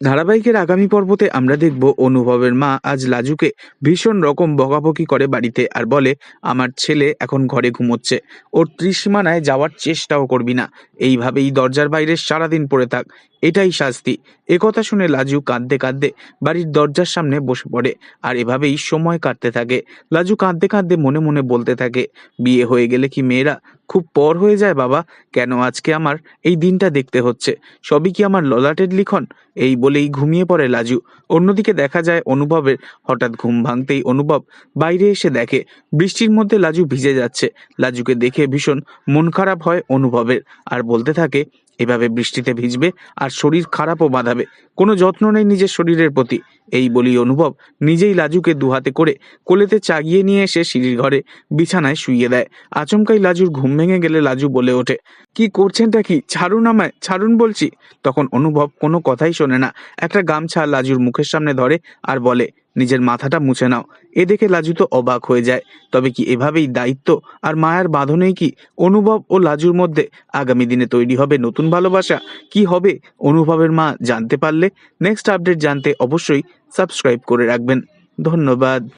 ধারাবাহিকের আগামী পর্বতে আমরা দেখব অনুভবের মা আজ লাজুকে ভীষণ রকম বকাবকি করে বাড়িতে আর বলে, আমার ছেলে এখন ঘরে ঘুমোচ্ছে। ওর ত্রিসীমানায় যাওয়ার চেষ্টাও করবি না। এইভাবেই দরজার বাইরে সারাদিন পড়ে থাক। এটাই শাস্তি। একথা শুনে লাজু কাঁদতে কাঁদতে বাড়ির দরজার সামনে বসে পড়ে আর এভাবেই সময় কাটতে থাকে। লাজু কাঁদতে কাঁদতে মনে মনে বলতে থাকে, বিয়ে হয়ে গেলে কি মেয়েরা খুব পর হয়ে যায়, বাবা। কেন আজকে আমার এই দিনটা দেখতে হচ্ছে? সবই কি আমার ললাটের লিখন? এই বলেই ঘুমিয়ে পড়ে লাজু। অন্যদিকে দেখা যায় অনুভবের হঠাৎ ঘুম ভাঙতেই অনুভব বাইরে এসে দেখে। বৃষ্টির মধ্যে লাজু ভিজে যাচ্ছে। লাজুকে দেখে ভীষণ মন খারাপ হয় অনুভবের। আর বলতে থাকে এভাবে বৃষ্টিতে ভিজবে আর শরীর খারাপও বাঁধাবে। কোনো যত্ন নেই নিজের শরীরের প্রতি। এই বলি অনুভব নিজেই লাজুকে দুহাতে করে কোলেতে চাগিয়ে নিয়ে এসে সিঁড়ির ঘরে বিছানায় শুইয়ে দেয়। আচমকাই লাজুর ঘুম ভেঙে গেলে লাজু বলে ওঠে, কি করছেনটা কি? ছাড়ুন আমায়, ছাড়ুন বলছি। তখন অনুভব কোনো কথাই শোনে না। একটা গামছা লাজুর মুখের সামনে ধরে আর বলে নিজের মাথাটা মুছে নাও। এ দেখে লাজু তো অবাক হয়ে যায়। তবে কি এভাবেই দায়িত্ব আর মায়ার বাঁধনেই কি অনুভব ও লাজুর মধ্যে আগামী দিনে তৈরি হবে নতুন ভালোবাসা? কি হবে? অনুভবের মা জানতে পারলে। নেক্সট আপডেট জানতে অবশ্যই সাবস্ক্রাইব করে রাখবেন। ধন্যবাদ।